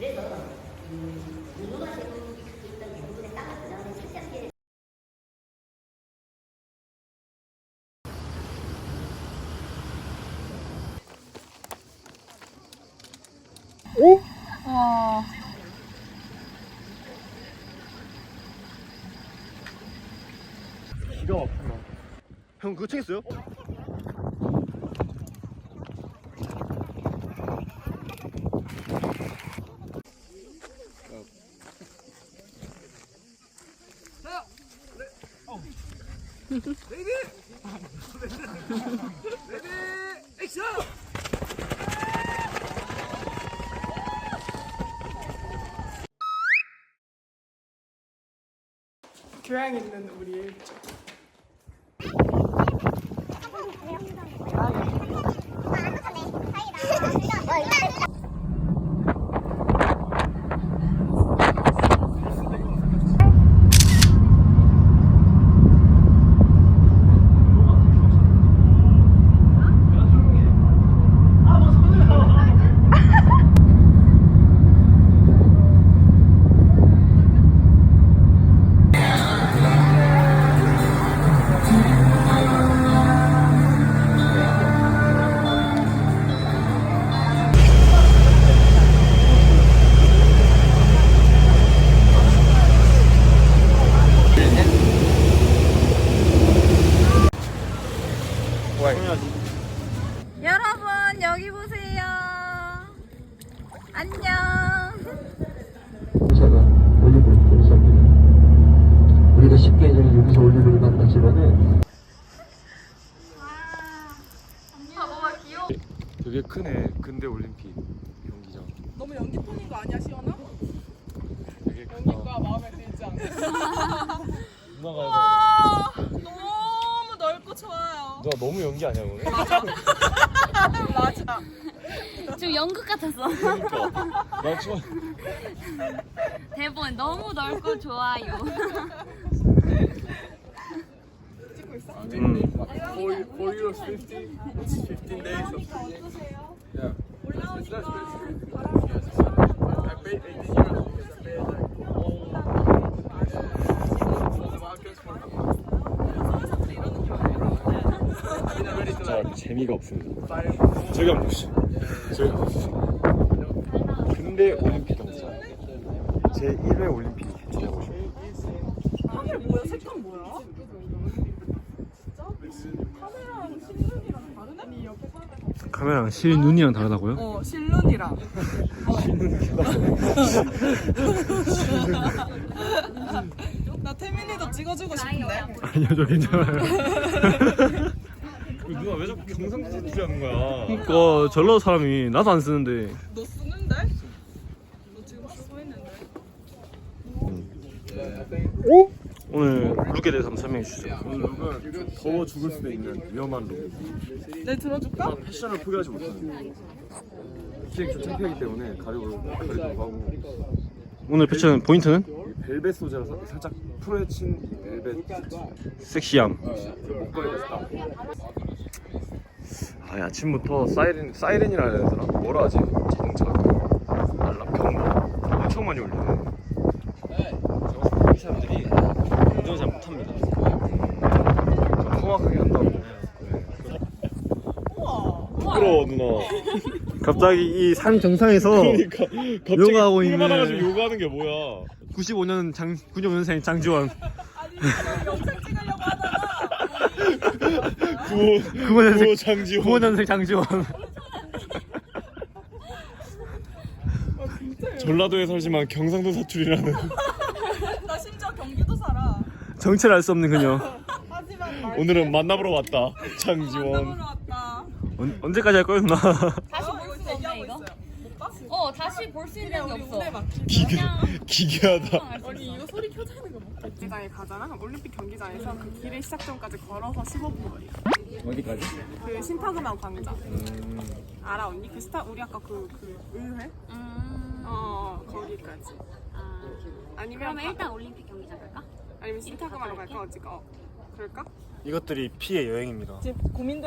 그래서 음, 대부분의 땅을 실제하게 와. 기가 막히다. 형 그거 챙겼어요? 교양 있는 우리 안녕. 제가 올리브를 보내셨습니다. 우리가 쉽게 이제 여기서 올리브를 만났지만은 되게 크네 근대 올림픽 경기장. 너무 연기톤인 거 아니야, 시연아? 되게 크다. 연기가 마음에 들지 않아. 누나가 와, 너무 넓고 좋아요. 누나 너무 연기 아니야 오늘? 맞아. 지금 연극 같았어. 그러니까 나 처음 대본 너무 넓고 좋아요. 찍고 있어? 음. For, for Euros 50, it's 15 days of Yeah. It's less expensive. I paid 18 euros because I paid like all, all the markets for I've been already to 진짜 like 재미가 없습니다. 저기 근대 올림픽 경기장. 제 1회 올림픽 찾아보시죠. 하늘 뭐야? 색감 뭐야? 진짜? 카메라랑 실눈이랑 다르네? 이 옆에. 카메라랑 실 눈이랑 다르다고요? 어, 실눈이랑. 나 태민이도 찍어주고 싶은데. 아니요 저 괜찮아요. 왜 자꾸 경상도 투자하는 거야? 그러니까 전라도 사람이 나도 안 쓰는데 너 쓰는데? 너 지금 쓰고 있는데. 오늘 룩에 대해서 한번 설명해 주세요. 오늘 룩은 더워 죽을 수도 있는 위험한 룩. 내 들어줄까? 패션을 포기하지 못하는. 기획 좀 창피하기 때문에 가려고 가리려고 하고 오늘 패션 포인트는 이 벨벳 소재라서 살짝 풀어헤친 이 벨벳 섹시함. 목걸이가 딱. 아 아침부터 사이렌 사이렌이라 해야 되더라. 뭐라 하지? 자동차 알람 경보 엄청 많이 울리네. 이 사람들이 운전 잘 못합니다. 좀 험악하게 한다고. 네. 부끄러워 누나. 갑자기 이 산 정상에서 그러니까 갑자기 요가하고 뿔 있는- 많아가지고 요가하는 게 뭐야? 95년 장 95년생 장지원. 아니, 영상 찍으려고 하다가. 구호 구호 년생- 구호 장지호 95년생 장지원. 전라도에 살지만 경상도 사투리라는 나 심지어 경기도 살아. 정체를 알 수 없는 그녀. 하지만 말 오늘은 만나보러 왔다 만나보러 장지원 왔다. 언, 언제까지 할 거야 누나? 다시 어, 볼수 없네 얘기하고 이거. 못 봤어? 어 다시 볼 수 있는 게 없어. 기계 기괴하다 아니 이거 소리 켜져 있는 거 못. 경기장에 가잖아. 올림픽 경기장에서 그 길의 시작점까지 걸어서 15분 거리. 어디까지? 그 신타그만 광장. 알아 언니? 그 스타 우리 아까 그 그 의회? 음. 어 거기까지. 아. 아니면 그러면 일단 올림픽 경기장 갈까? 아니면 신타그만으로 갈까 어찌까? 어, 그럴까? 이것들이 피의 여행입니다.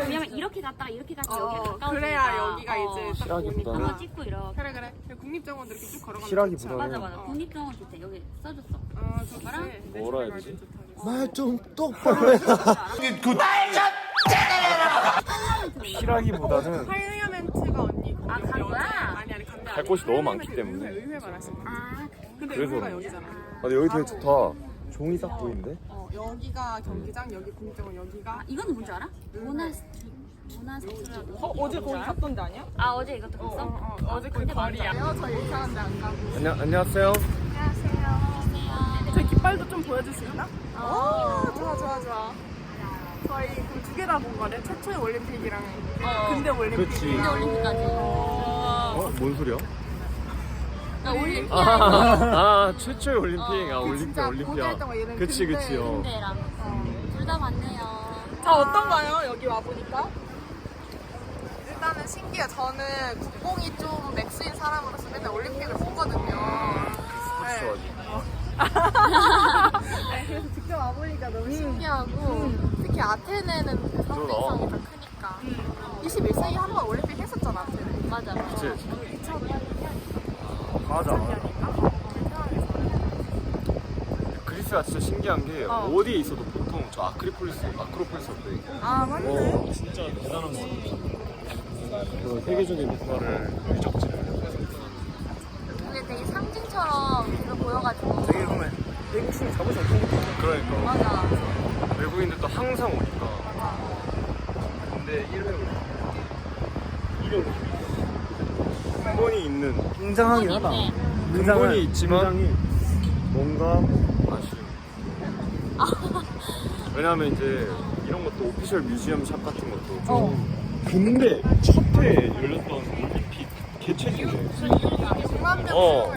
왜냐면 이렇게 갔다가 이렇게 갔다 가 여기 어, 가까우니까 그래야 여기가 이제 딱 시라기보다는- 한번 보니까 찍고 이렇게 그래 그래 그냥 국립정원 이렇게 쭉 걸어가면 시라기보다는- 맞아 맞아 국립정원 좋대 여기 써줬어 아 좋지 내 뭐라 해야 되지? 좋다. 말 좀 똑바로 해. 그 피라기보다는 파일리아멘트가 언니 거기 아, 간 여기 거야? 아니 아니 간데 갈 곳이 너무 많기 때문에. 의회, 거아 근데 그래서 의회가 그런지. 여기잖아 아, 근데 여기 되게 좋다. 종이 싹 보이는데? 어 여기가 경기장 여기 국립정원 여기가 아, 이거는 뭔지 알아? 모나스트 모나스트라고 어 어제 거기 갔던 데 아니야? 아 어제 이것도 어, 봤어? 어, 어, 어제 그 근데 거리야 맞아. 저 이상한 데 안 가고 안녕, 안녕하세요. 저희 깃발도 좀 보여줄 수 있나? 오 좋아 좋아 좋아 저희 그럼 두 개 다 본 거네 최초의 올림픽이랑 근대 올림픽 그렇지. 근데 올림픽까지 어? 뭔 소리야? 나 올림픽 아, 아 최초의 올림픽. 아, 그 올림픽, 진짜 올림피아. 거 얘는 그치. 그치. 어. 군대랑 둘다 맞네요 자 어떤가요 여기 와 보니까? 일단은 신기해 저는 국뽕이 좀 맥스인 사람으로서 맨날 올림픽을 보거든요 네. 네, 그래서 직접 와보니까 너무 신기하고 특히 아테네는 그 상징성이 더 크니까 21세기 한 번 올림픽 했었잖아 아테네 맞아 그치. 2000년 맞아. 그리스가 진짜 신기한 게 어. 어. 디에 있어도 보통 저 아크리폴리스, 아크로폴리스 어때? 아 맞네 어, 진짜 대단한 거 같아. 그 세계적인 역사를 유적지를 근데 되게 상징처럼 계속 보여가지고 되게 보면 외국인이 거 그러니까 맞아 외국인들도 항상 오니까 근데 1회 1회 근본이 있는 굉장하긴 하다. 근본이 있지만 뭔가 아쉬운 왜냐면 이제 이런 것도 오피셜 뮤지엄 샵 같은 것도 좀 근데 첫해 열렸던 올림픽 개최 중에 100만 명 어.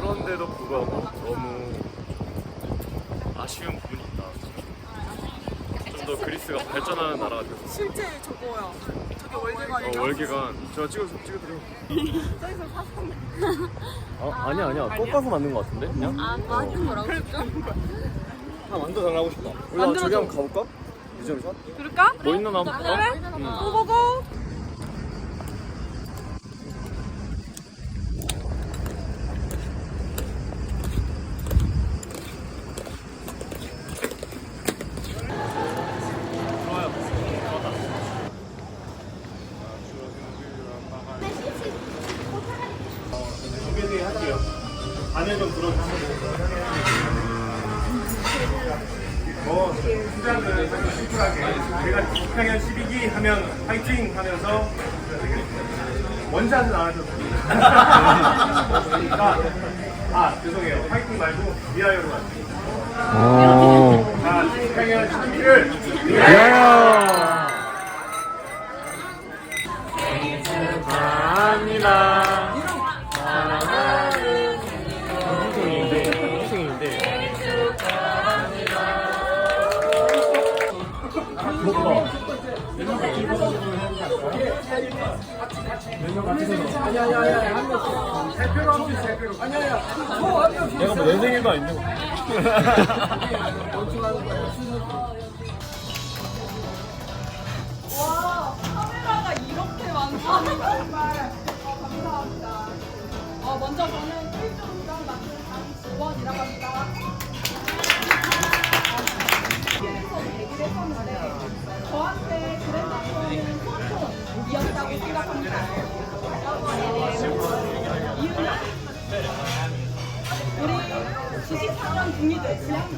그런데도 불구하고 너무 아쉬운 부분이 있다. 좀 더 그리스가 발전하는 나라가 돼서 실제 저거야 어, 월계관 제가 찍어서 찍어드려 저기서 사서 어? 아니야 아니야 꺾어서 만든 거 같은데 그냥? 아 맞은 거라고 진짜? 하나 만들어 달라고 싶다. 우리 저기 한번 가볼까? 샵? 그럴까? 뭐 있나 한번 볼까? 그래? 응. 고고고 아 죄송해요 파이팅 말고 위하여로 갈게요. 자 6학년 12기를 위하여 축하합니다. 내가 뭐내 생일도 아닌데 와 카메라가 이렇게 많다니 정말 어, 감사합니다 어, 먼저 저는 필조무당 맡은 장지원이라고 합니다 그래서 얘기를 했었는데 저한테 그랜마스터는 소통이었다고 생각합니다 우리 주식사원 중이들 지향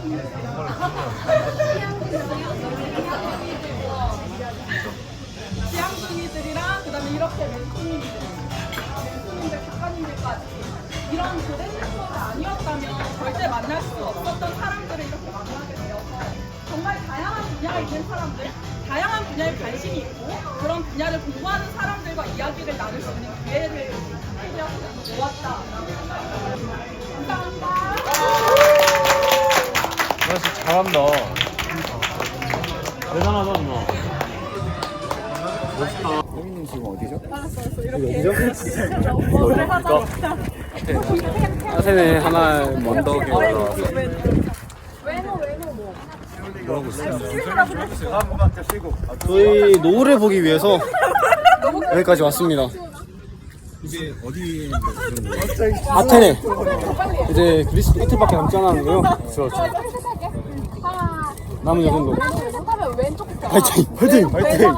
지향둥이들이랑 그 다음에 이렇게 멘토님들, 멘토님들 작가님들까지 이런 그랜마스터가 아니었다면 절대 만날 수 없었던 사람들을 이렇게 만나게 되어서 정말 다양한 분야에 있는 사람들, 다양한 분야에 관심이 있고 그런 분야를 공부하는 사람들과 이야기를 나눌 수 있는 기회를 해주셔서 좋았다. 감사합니다. 나 진짜 잘한다 대단하다 누나 형님 지금 어디죠? 사세네 하나 먼덕에 올라와서 저희 노을을 보기 위해서 여기까지 왔습니다. 이게 어디 아테네. 이제 그리스 이틀밖에 남지 않았는데요. 그렇죠. 남은 여행도. 화이팅! 화이팅! 화이팅!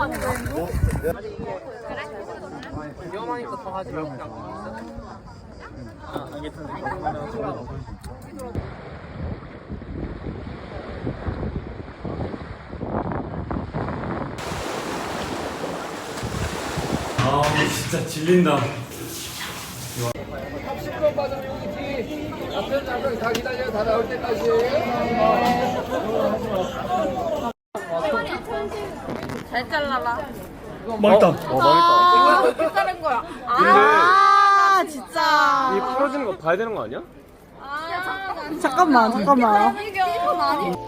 아 진짜 질린다. 잘 잘라라. 맛있다. 어, 맛있다. 어떻게 자른 거야? 근데 아 진짜. 이 풀어지는 거 봐야 되는 거 아니야? 잠깐만 잠깐만. 이건 아니.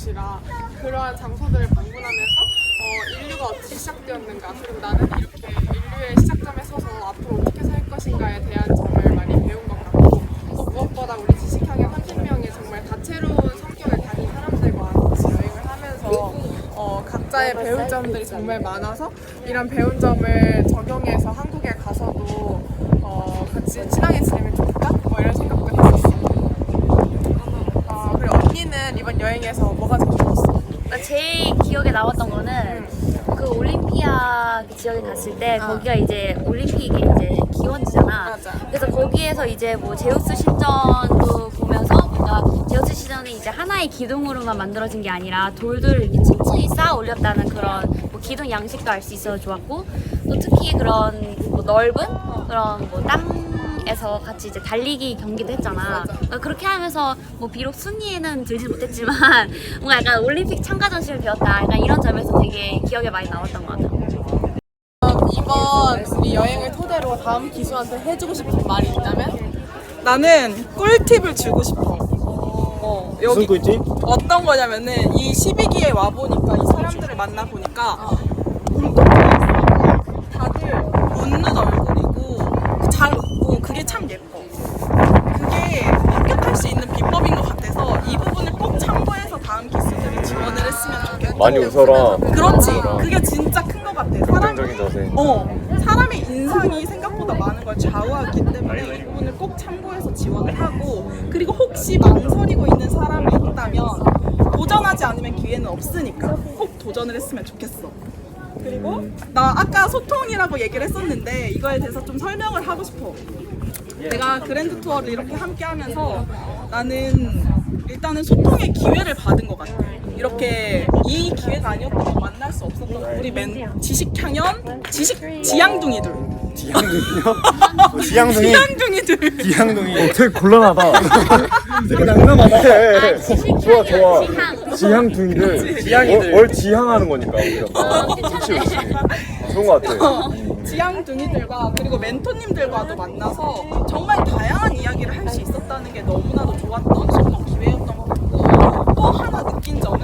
곳이라 그러한 장소들을 방문하면서 어, 인류가 어떻게 시작되었는가 그리고 나는 이렇게 인류의 시작점에 서서 앞으로 어떻게 살 것인가에 대한 점을 많이 배운 것 같고 또 무엇보다 우리 지식학의 30명의 정말 다채로운 성격을 가진 사람들과 같이 여행을 하면서 어, 각자의 배울 점들이 정말 많아서 이런 배운 점을 적용해서 한국에 가서도 어, 같이 친하게 지내면 좋겠다? 뭐 이런 생각도 했었어. 어, 그리고 언니는 이번 여행에서 뭐가 제일 좋았어? 나 제일 기억에 남았던 거는 그 올림피아 그 지역에 갔을 때 거기가 이제 올림픽이 이제 기원지잖아. 맞아. 그래서 거기에서 이제 뭐 제우스 신전도 보면서 뭔가 제우스 신전이 이제 하나의 기둥으로만 만들어진 게 아니라 돌들을 이렇게 층층이 쌓아 올렸다는 그런 뭐 기둥 양식도 알 수 있어서 좋았고 또 특히 그런 뭐 넓은 그런 뭐땅 에서 같이 이제 달리기 경기도 했잖아. 그러니까 그렇게 하면서 뭐 비록 순위에는 들지 못했지만 뭔가 약간 올림픽 참가 전심을 배웠다. 약간 이런 점에서 되게 기억에 많이 남았던 것 같아. 이번 우리 여행을 토대로 다음 기수한테 해주고 싶은 말이 있다면? 나는 꿀팁을 주고 싶어. 어, 무슨 꿀팁? 어떤 거냐면은 이 12기에 와 보니까 이 사람들을 만나 보니까 다들 웃는 얼굴이고 잘 웃고 그게 참 예뻐. 그게 합격할 수 있는 비법인 것 같아서 이 부분을 꼭 참고해서 다음 기수들이 지원을 했으면 좋겠다. 많이 웃어라. 그렇지. 그게 진짜 큰 것 같아. 사람 긍정적인 자세. 어, 사람의 인상이 생각보다 많은 걸 좌우하기 때문에 이 부분을 꼭 참고해서 지원을 하고 그리고 혹시 망설이고 있는 사람이 있다면 도전하지 않으면 기회는 없으니까 꼭 도전을 했으면 좋겠어. 그리고 나 아까 소통이라고 얘기를 했었는데 이거에 대해서 좀 설명을 하고 싶어. 내가 그랜드 투어를 이렇게 함께 하면서 나는 일단은 소통의 기회를 받은 것 같아. 이렇게 이 기회가 아니었다면 만날 수 없었던 우리 맨 지식 향연 지식 지향둥이들. 지향둥이요? 지향둥이. 지향둥이들. 지향둥이. 어, 되게 곤란하다. 되게 난감하다. 좋아 좋아. 지향. 지향둥이들. 지향이들. 월, 월 지향하는 거니까 우리가. 그렇지 그렇지. 좋은 것 같아. 지향둥이들과 그리고 멘토님들과도 만나서 정말 다양한 이야기를 할 수 있었다는 게 너무나도 좋았던 소통 기회였던 것 같고 또 하나 느낀 점은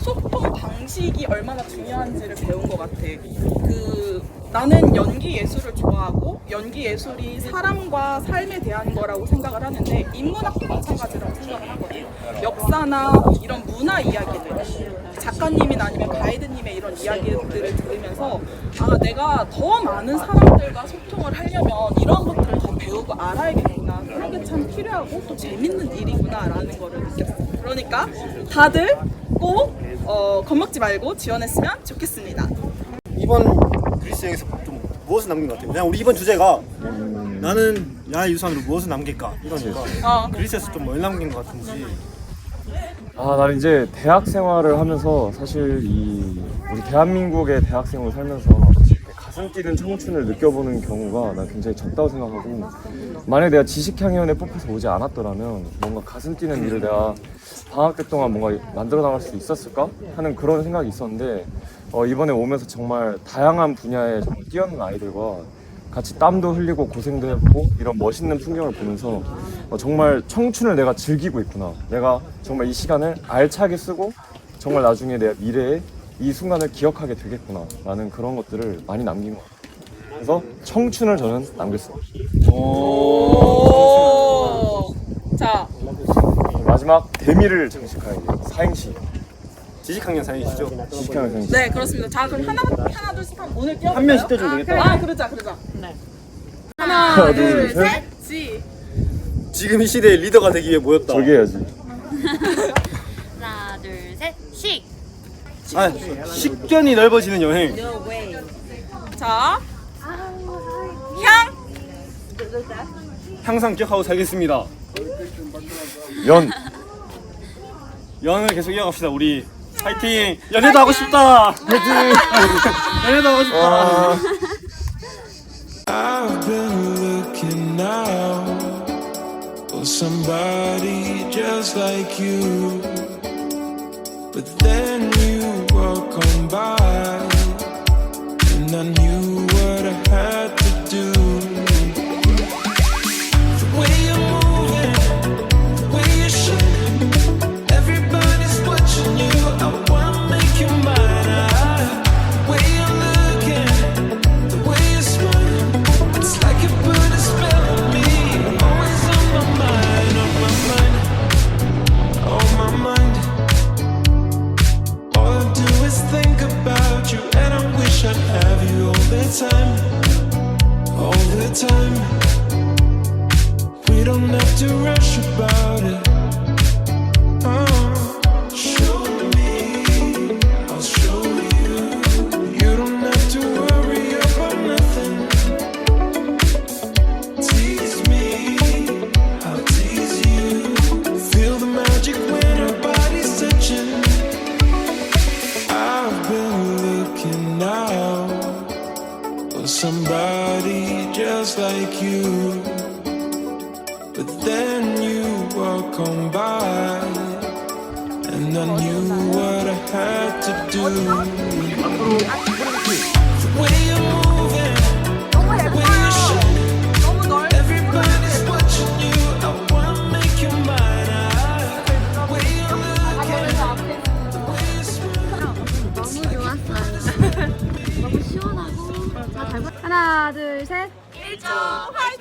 소통 방식이 얼마나 중요한지를 배운 것 같아. 그 나는 연기 예술을 좋아하고 연기 예술이 사람과 삶에 대한 거라고 생각을 하는데 인문학도 마찬가지라고 생각을 하거든. 역사나 이런 문화 이야기들, 작가님이나 아니면 가이드님의 이런 이야기들을 들으면서 아 내가 더 많은 사람들과 소통을 하려면 이런 것들을 더 배우고 알아야겠구나. 그런 게 참 필요하고 또 재밌는 일이구나라는 거를 느꼈어. 그러니까 다들 꼭 어, 겁먹지 말고 지원했으면 좋겠습니다. 이번 그리스 여행에서 좀 무엇을 남긴 것 같아요? 그냥 우리 이번 주제가 나는 야외 유산으로 무엇을 남길까 이거니까 어. 그리스에서 좀 뭘 남긴 것 같은지 아, 나는 이제 대학 생활을 하면서 사실 이 우리 대한민국의 대학생으로 살면서 이렇게 가슴 뛰는 청춘을 느껴보는 경우가 난 굉장히 적다고 생각하고 만약에 내가 지식향연에 뽑혀서 오지 않았더라면 뭔가 가슴 뛰는 일을 내가 방학 때 동안 뭔가 만들어 나갈 수 있었을까 하는 그런 생각이 있었는데 어, 이번에 오면서 정말 다양한 분야에 정말 뛰어난 아이들과 같이 땀도 흘리고 고생도 해보고 이런 멋있는 풍경을 보면서 어, 정말 청춘을 내가 즐기고 있구나. 내가 정말 이 시간을 알차게 쓰고 정말 나중에 내 미래에 이 순간을 기억하게 되겠구나. 라는 그런 것들을 많이 남긴 것 같아요. 그래서 청춘을 저는 남겼어요. 오. 자, 마지막 대미를 장식하는 게 사행시. 지식학년 사이시죠? 지식하는 사행시. 네 그렇습니다. 자 그럼 하나 하나 둘셋 하면 오늘 뛰어. 한 명씩 떼주면 되겠다. 아 그러자 그러자. 네. 하나, 하나, 둘, 둘, 셋. 셋. 지. 지금 이 시대의 리더가 되기 위해 모였다. 저기 해야지. 하나, 둘, 셋, 식! 아, 식견이 넓어지는 여행. 자. 향. 항상 기억하고 살겠습니다. 연. 연을 계속 이어갑시다. 우리 파이팅. 연애도 하고 싶다. 파이팅. 연애도 하고 싶다. I've been looking now for somebody just like you. But then you walk on by, and I knew time, all the time. We don't have to rush about it. Somebody just like you. But then you walk on by, and I knew what I had to do. 하나, 둘, 셋. 일조 화이팅!